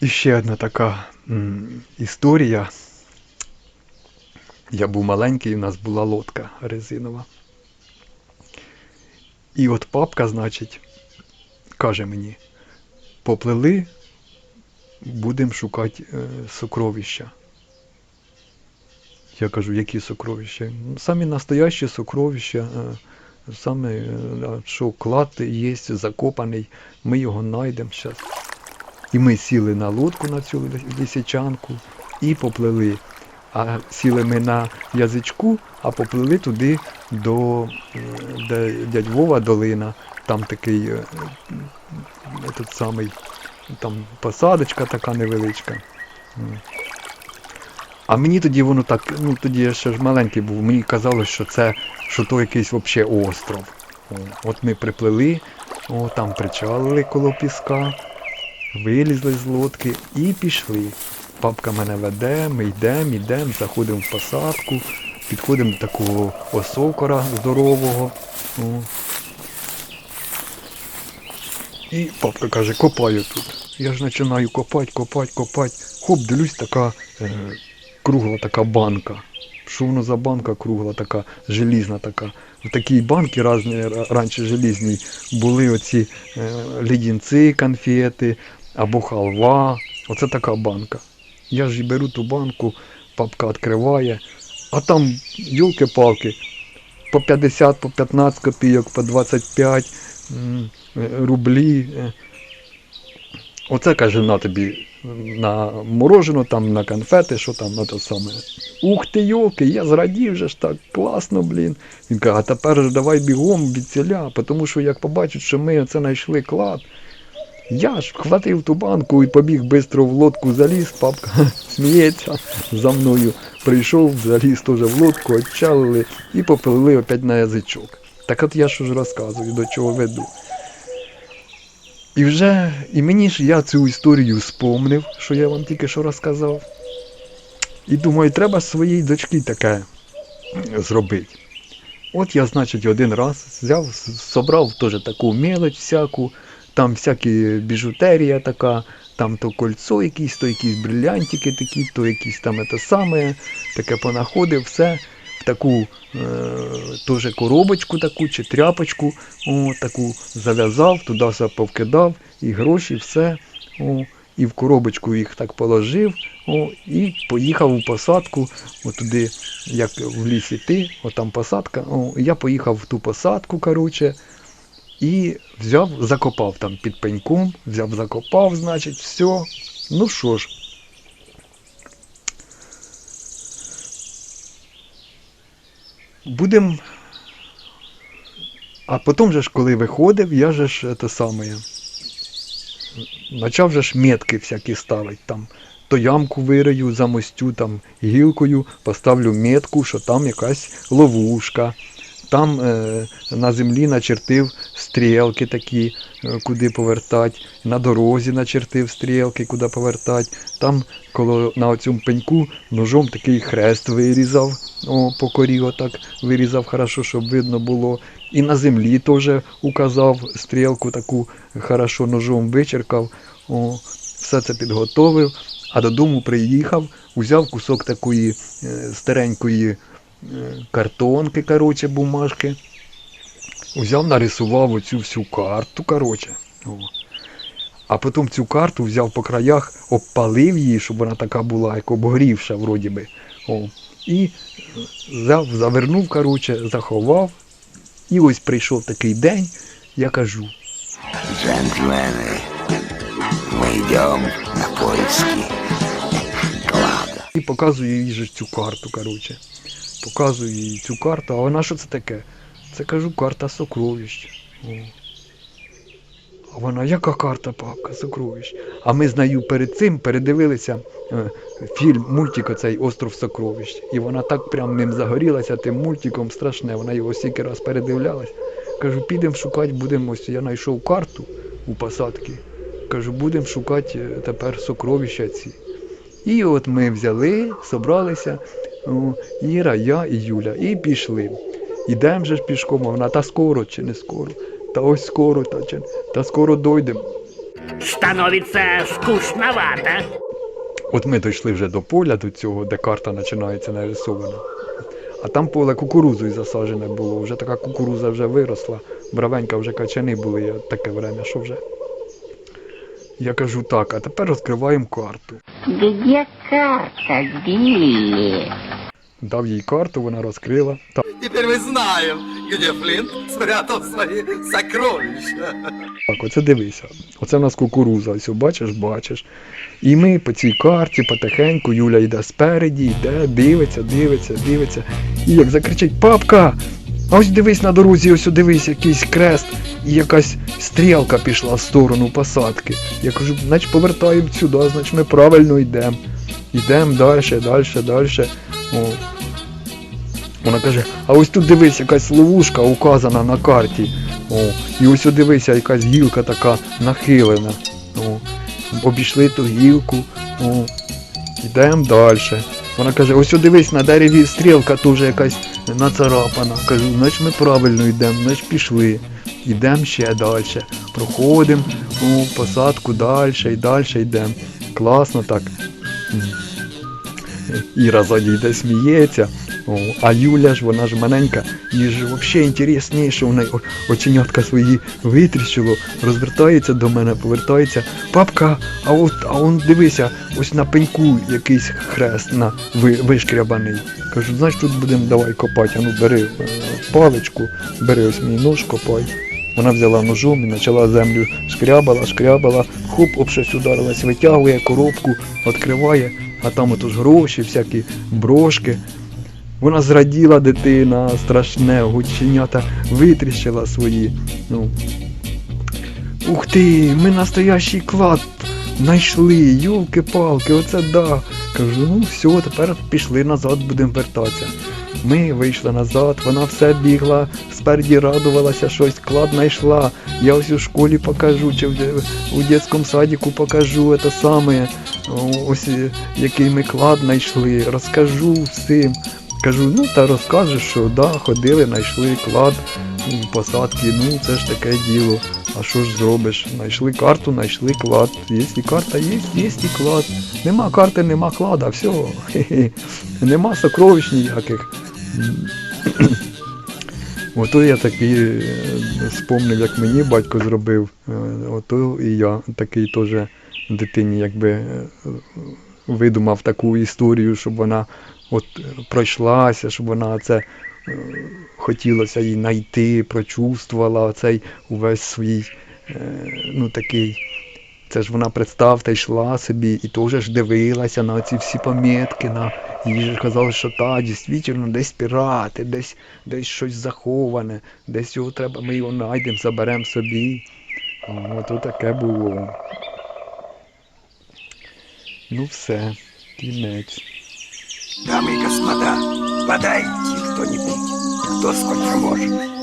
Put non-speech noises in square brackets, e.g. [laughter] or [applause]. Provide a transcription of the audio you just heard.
І ще одна така м, історія. Я був маленький, у нас була лодка резинова. І от папка, значить, каже мені, поплили, будемо шукати е, сокровища. Я кажу, які сокровища? «Ну, Самі настоящі сокровища, е, саме, е, що клад є закопаний, ми його знайдемо зараз. І ми сіли на лодку на цю лисичанку і поплили. А сіли ми на язичку, а поплили туди до е, де дядь Вова долина. Там такий е, этот самий, там посадочка така невеличка. А мені тоді воно так, ну тоді я ще ж маленький був, мені казалось, що це що то якийсь вообще остров. От ми приплили, о, там причалили коло піска, вилізли з лодки і пішли. Папка мене веде, ми йдемо, йдемо, заходимо в посадку, підходимо до такого осокора здорового. О. І папка каже, копаю тут. Я ж починаю копати, копати, копати. Хоп, дивлюсь, така е, кругла така банка. Що воно за банка кругла, така желізна така. В такій банки різні, раніше желізні були оці е, лідінці, конфети або халва. Оце така банка. Я ж беру ту банку, папка відкриває, а там йолки-палки, по 50, по 15 копійок, по 25 е, рублі. е. Оце каже на тобі на морожену, там на конфети, що там на те саме. Ух ти, йолки, я зрадів же ж так, класно, блін. Він каже, а тепер ж давай бігом від ціля, тому що як побачать, що ми оце знайшли клад. Я ж хватив ту банку і побіг швидко в лодку заліз, папка [laughs] сміється за мною. Прийшов, заліз теж в лодку, отчалили і попилили опять на язичок. Так от я що ж розказую, до чого веду. І вже, і мені ж я цю історію спомнив, що я вам тільки що розказав. І думаю, треба своїй дочці таке зробити. От я, значить, один раз взяв, собрав теж таку мелоч всяку, там всякі біжутерія така, там то кольцо якісь, то якісь брилянтики такі, то якісь там те саме, таке понаходив, все в таку е, теж коробочку таку чи тряпочку, о, таку зав'язав, туди все повкидав, і гроші, все. О, і в коробочку їх так положив, о, і поїхав у посадку, от туди, як в ліс іти, от там посадка. О, я поїхав в ту посадку, коротше, і взяв, закопав там під пеньком, взяв, закопав, значить, все. Ну що ж. Будем. А потім же ж, коли виходив, я же ж те саме. Почав же ж метки всякі ставити там. То ямку вирию, замостю там гілкою, поставлю метку, що там якась ловушка. Там е, на землі начертив стрілки такі, е, куди повертати. На дорозі начертив стрілки, куди повертати. Там коло на цьому пеньку ножом такий хрест вирізав, о, по корі отак вирізав хорошо, щоб видно було. І на землі теж указав стрілку таку хорошо ножом вичеркав. О, все це підготовив, а додому приїхав, узяв кусок такої е, старенької картонки, коротше, бумажки. Узяв, нарисував оцю всю карту, коротше. А потім цю карту взяв по краях, обпалив її, щоб вона така була, як обгорівша, вроді би. О. І е, взяв, завернув, коротше, заховав. І ось прийшов такий день, я кажу, Джентльмены, мы идем на поиски клада. і показую їй же цю карту, коротше. Показую їй цю карту, а вона що це таке? Це кажу, карта сокровищ. О. А вона, яка карта, папка, сокровищ? А ми з нею перед цим передивилися е, фільм, мультик оцей Остров сокровищ. І вона так прям ним загорілася тим мультиком страшне. Вона його стільки раз передивлялась. Кажу, підемо шукати, будемо ось я знайшов карту у посадки. Кажу, будемо шукати е, тепер сокровища ці. І от ми взяли, собралися, Іра, я і Юля, і пішли. Ідемо же ж пішком, а вона та скоро чи не скоро, та ось скоро, та, чи, та скоро дойдемо. становится скучновато. От ми дійшли вже до поля, до цього, де карта починається нарисована. А там поле кукурузою засаджене було. Вже така кукуруза вже виросла. Бравенька вже качани були, таке время, що вже. Я кажу так, а тепер розкриваємо карту. Где карта, Билли? Дав їй карту, вона розкрила. Та, Теперь мы знаем, где Флинт спрятал свои сокровища. так, оце дивися. Оце в нас кукуруза, ось бачиш, бачиш. І ми по цій карті потихеньку, Юля йде спереді, йде, дивиться, дивиться, дивиться. І як закричить Папка! А ось дивись на дорозі, ось дивись, якийсь крест, і якась стрілка пішла в сторону посадки. Я кажу, значить повертаємо сюди, значить ми правильно йдемо. Йдемо далі, далі, далі. О. Вона каже, а ось тут дивись, якась ловушка указана на карті. О, і ось о, дивися, якась гілка така нахилена. О, обійшли ту гілку. О, йдемо далі. Вона каже, ось дивись, на дереві стрілка теж якась нацарапана. Кажу, значить ми правильно йдемо, значить пішли. Йдемо ще далі. Проходимо посадку далі і далі йдемо. Класно так. [laughs] Іра ззаді йде сміється. А Юля ж, вона ж маленька, їй ж взагалі інтересніше, вона оченятка свої витріщило, розвертається до мене, повертається. Папка, а от, а он дивися, ось на пеньку якийсь хрест на вишкрябаний. Кажу, знаєш, тут будемо давай копати, а ну бери е, паличку, бери ось мій нож, копай. Вона взяла ножом і почала землю шкрябала, шкрябала, хоп, об щось ударилась, витягує коробку, відкриває, а там ото ж гроші, всякі брошки. Вона зраділа дитина, страшне, гученята витріщила свої. Ну. Ух ти, ми настоящий клад знайшли, юлки-палки, оце да. Кажу, ну все, тепер пішли назад, будемо вертатися. Ми вийшли назад, вона все бігла, спереді радувалася, щось клад знайшла. Я ось у школі покажу, чи в, у дитячому садіку покажу це саме, ось е, який ми клад знайшли, розкажу всім. Кажу, ну та розкажеш, що да, ходили, знайшли клад посадки, ну це ж таке діло. А що ж зробиш? Знайшли карту, знайшли клад. Якщо карта є, є і клад. Нема карти, нема клада, все. Нема сокровищ ніяких. Ото я такий е, спомнив, як мені батько зробив. Е, Ото і я такий теж дитині якби е, видумав таку історію, щоб вона от пройшлася, щоб вона це хотілося їй знайти, прочувствувала цей увесь свій ну такий. Це ж вона представте йшла собі і теж ж дивилася на ці всі пам'ятки, на їй же казали, що та, дійсно, десь пірати, десь, десь щось заховане, десь його треба, ми його знайдемо, заберемо собі. Ото таке було. Ну все, кінець. Дами і господа, подайте хто-нибудь, хто сколько может.